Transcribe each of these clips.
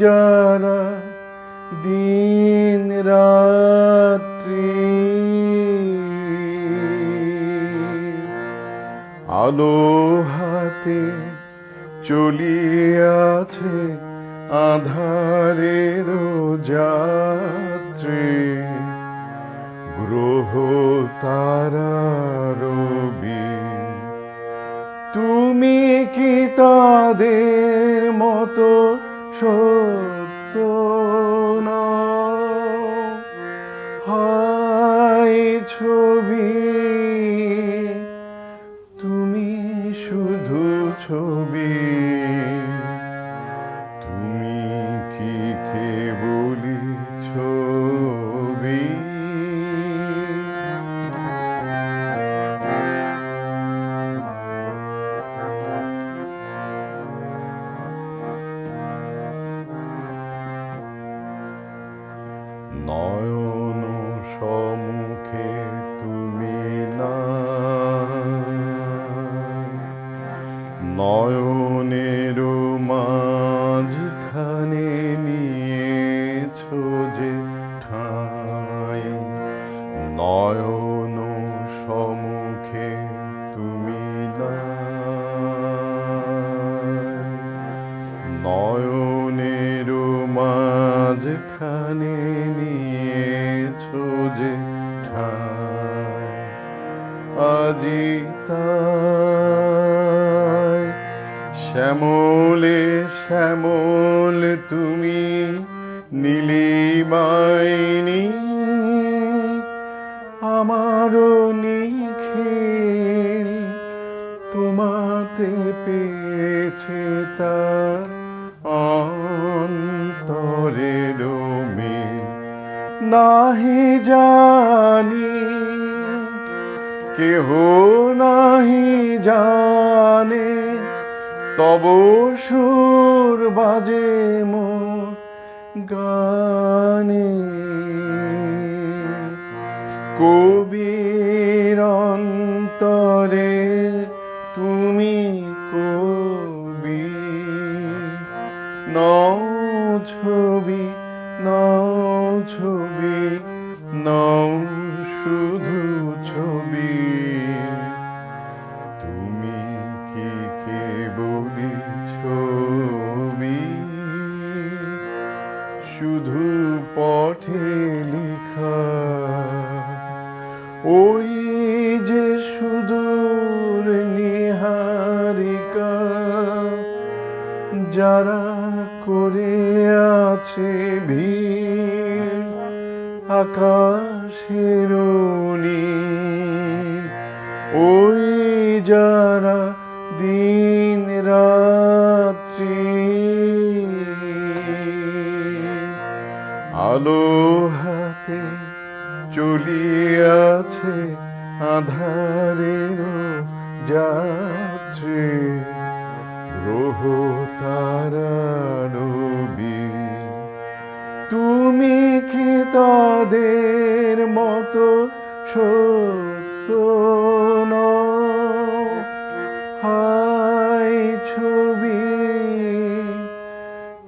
যারা দিন রাত্রি। আলো হাতে চলিয়াছে আধারের যাত্রী। গ্রহ তারা রবি। তুমি কি তাদের মতো ছবি। তুমি শুধু ছবি। তুমি কি কেবলি ছবি? নয়ন সম্মুখে তাই শ্যামলে শ্যামল তুমি নীলিমাইনি আমারও নিখিল তোমাতে পেয়েছে তার অন্তরের মিল নাহি জানি কেহ নাহি জানে, তব সুর বাজে মোর গানে। কবির অন্তরে তুমি কবি, নও ছবি নও ছবি। ওই যে সুদূর নিহারিকা, যারা করে আছে ভিড় আকাশের ওই যারা দিন রাত্রি আলো হাতে চলিয়াছে আধারের যাত্রী গ্রহ তারা নবী তুমি কি তাদের মতো সত্য? হায় ছবি,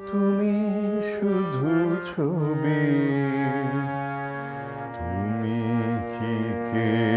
তুমি শুধু ছবি তুমি কি কেবল